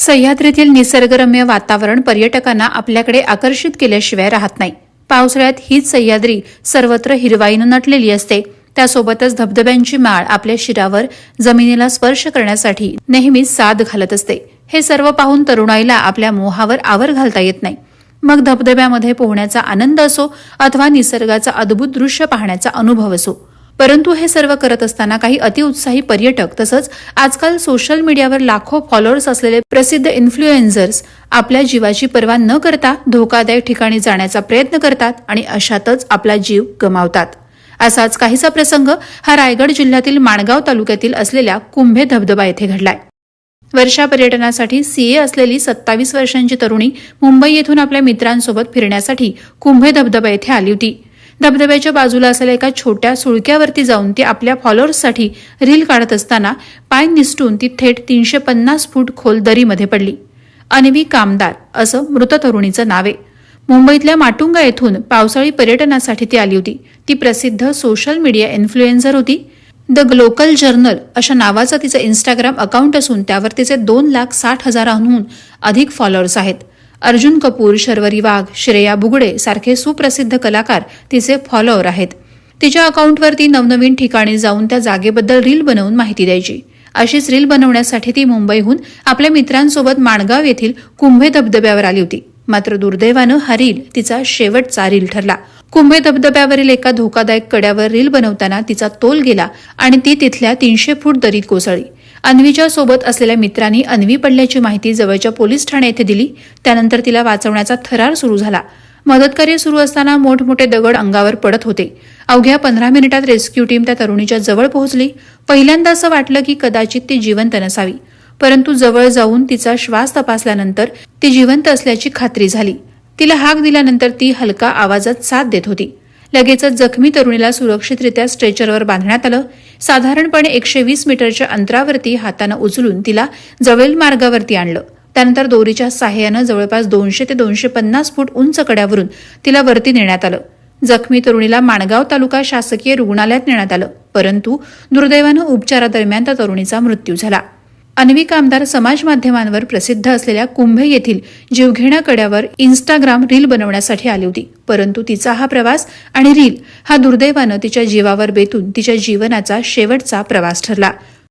सह्याद्रीतील निसर्गरम्य वातावरण पर्यटकांना आपल्याकडे आकर्षित केल्याशिवाय राहत नाही. पावसाळ्यात हीच सह्याद्री सर्वत्र हिरवाईनं नटलेली असते. त्यासोबतच धबधब्यांची माळ आपल्या शिरावर जमिनीला स्पर्श करण्यासाठी नेहमीच साद घालत असते. हे सर्व पाहून तरुणाईला आपल्या मोहावर आवर घालता येत नाही. मग धबधब्यामध्ये पोहण्याचा आनंद असो अथवा निसर्गाचा अद्भुत दृश्य पाहण्याचा अनुभव असो. परंतु हे सर्व करत असताना काही अतिउत्साही पर्यटक तसंच आजकाल सोशल मीडियावर लाखो फॉलोअर्स असलेले प्रसिद्ध इन्फ्लुएन्झर्स आपल्या जीवाची पर्वा न करता धोकादायक ठिकाणी जाण्याचा प्रयत्न करतात आणि अशातच आपला जीव गमावतात. असाच काहीसा प्रसंग हा रायगड जिल्ह्यातील माणगाव तालुक्यातील असलेल्या कुंभे धबधबा येथे घडलाय. वर्षा पर्यटनासाठी सीए असलेली सत्तावीस वर्षांची तरुणी मुंबई येथून आपल्या मित्रांसोबत फिरण्यासाठी कुंभे धबधबा येथे आली होती. धबधब्याच्या बाजूला असलेल्या एका छोट्या सुळक्यावरती जाऊन ती आपल्या फॉलोअर्ससाठी रील काढत असताना पाय निसटून ती थेट तीनशे पन्नास फूट खोल दरीमध्ये पडली. अनवी कामदार असं मृत तरुणीचं नाव आहे. मुंबईतल्या माटुंगा येथून पावसाळी पर्यटनासाठी ती आली होती. ती प्रसिद्ध सोशल मीडिया इन्फ्लुएन्झर होती. द ग्लोकल जर्नल अशा नावाचं तिचं इन्स्टाग्राम अकाउंट असून त्यावर तिचे दोन लाख साठ हजारांहून अधिक फॉलोअर्स आहेत. अर्जुन कपूर शर्वरी वाघ श्रेया बुगडे सारखे सुप्रसिद्ध कलाकार तिचे फॉलोअर आहेत. तिच्या अकाउंटवर ती नवनवीन ठिकाणी जाऊन त्या जागेबद्दल रील बनवून माहिती द्यायची. अशीच रील बनवण्यासाठी ती मुंबईहून आपल्या मित्रांसोबत माणगाव येथील कुंभे धबधब्यावर आली होती. मात्र दुर्दैवानं हा रील तिचा शेवटचा रील ठरला. कुंभे धबधब्यावरील एका धोकादायक कड्यावर रील बनवताना तिचा तोल गेला आणि ती तिथल्या तीनशे फूट दरीत कोसळली. अन्वीच्या सोबत असलेल्या मित्रांनी अन्वी पडल्याची माहिती जवळच्या पोलीस ठाणे येथे दिली. त्यानंतर तिला वाचवण्याचा थरार सुरू झाला. मदतकार्य सुरू असताना मोठमोठे दगड अंगावर पडत होते. अवघ्या पंधरा मिनिटात रेस्क्यू टीम त्या तरुणीच्या जवळ पोहोचली. पहिल्यांदा असं वाटलं की कदाचित ती जिवंत नसावी. परंतु जवळ जाऊन तिचा श्वास तपासल्यानंतर ती जिवंत असल्याची खात्री झाली. तिला हाक दिल्यानंतर ती हलका आवाजात साथ देत होती. लगेचच जखमी तरुणीला सुरक्षितरित्या स्ट्रेचरवर बांधण्यात आलं. साधारणपणे एकशे वीस मीटरच्या अंतरावरती हातानं उचलून तिला जवळील मार्गावरती आणलं. त्यानंतर दोरीच्या सहाय्यानं जवळपास दोनशे ते दोनशे पन्नास फूट उंच कड्यावरून तिला वरती नेण्यात आलं. जखमी तरुणीला माणगाव तालुका शासकीय रुग्णालयात नेण्यात आलं. परंतु दुर्दैवानं उपचारादरम्यान त्या तरुणीचा मृत्यू झाला. अन्वी कामदार समाज माध्यमांवर प्रसिद्ध असलेल्या कुंभे येथील जीवघेण्या कड्यावर इन्स्टाग्राम रील बनवण्यासाठी आली होती. परंतु तिचा हा प्रवास आणि रील हा दुर्दैवानं तिच्या जीवावर बेतून तिच्या जीवनाचा शेवटचा प्रवास ठरला.